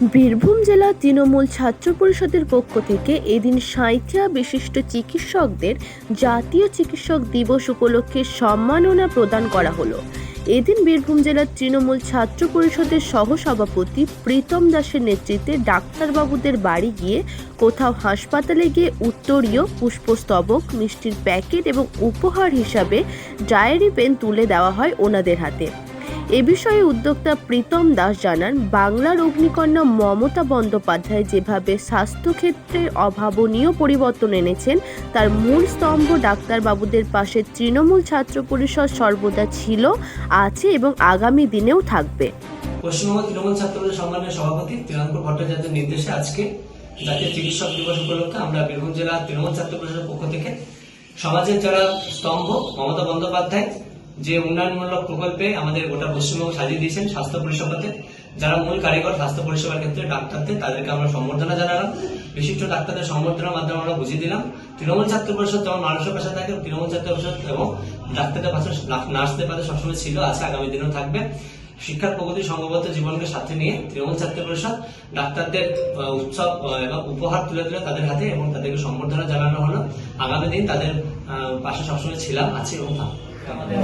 বীরভূম জেলা তৃণমূল ছাত্র পরিষদের পক্ষ থেকে এদিন সাঁইথিয়া বিশিষ্ট চিকিৎসকদের জাতীয় চিকিৎসক দিবস উপলক্ষে সম্মাননা প্রদান করা হলো। এদিন বীরভূম জেলার তৃণমূল ছাত্র পরিষদের সহসভাপতি প্রীতম দাসের নেতৃত্বে ডাক্তারবাবুদের বাড়ি গিয়ে কোথাও হাসপাতালে গিয়ে উত্তরীয় পুষ্পস্তবক, মিষ্টির প্যাকেট এবং উপহার হিসাবে ডায়েরি পেন তুলে দেওয়া হয় ওনাদের হাতে। এ বিষয়ে উদ্যোক্তা প্রীতম দাস জানান, বাংলার অগ্নিকন্যা মমতা বন্দ্যোপাধ্যায় যেভাবে স্বাস্থ্যক্ষেত্রে অভাবনীয় পরিবর্তন এনেছেন, তার মূল স্তম্ভ ডাক্তারবাবুদের পাশে তৃণমূল ছাত্র পরিষদ সর্বদা ছিল, আছে এবং আগামী দিনেও থাকবে। পশ্চিমবঙ্গ তৃণমূল ছাত্র পরিষদ সম্মানের সভাপতি তৃণাঙ্কুর ভট্টাচার্যের নির্দেশে আজকে জাতীয় চিকিৎসক দিবস উপলক্ষে আমরা বীরভূম জেলা তৃণমূল ছাত্র পরিষদের পক্ষ থেকে সমাজের যারা স্তম্ভ মমতা বন্দ্যোপাধ্যায় যে উন্নয়নমূলক প্রকল্পে আমাদের গোটা পশ্চিমবঙ্গ সাজিয়ে দিয়েছেন স্বাস্থ্য পরিষেবাতে। যারা মূল কারিগর স্বাস্থ্য পরিষেবার ক্ষেত্রে ডাক্তারদের, তাদেরকে আমরা সম্বর্ধনা জানালাম। বিশিষ্ট ডাক্তারদের সম্বর্ধনার মাধ্যমে আমরা বুঝিয়ে দিলাম, তৃণমূল ছাত্র পরিষদ যেমন মানুষের পাশে থাকে, তৃণমূল ছাত্র পরিষদ এবং ডাক্তারদের পাশে নার্সদের পাশে সবসময় ছিল, আছে, আগামী দিনেও থাকবে। শিক্ষার প্রগতি সংঘবদ্ধ জীবনকে সাথে নিয়ে তৃণমূল ছাত্র পরিষদ ডাক্তারদের উৎসব এবং উপহার তুলে দিল তাদের হাতে এবং তাদেরকে সম্বর্ধনা জানানো হলো। আগামী দিন তাদের পাশে সবসময় ছিলাম, আছে এবং। আমাদের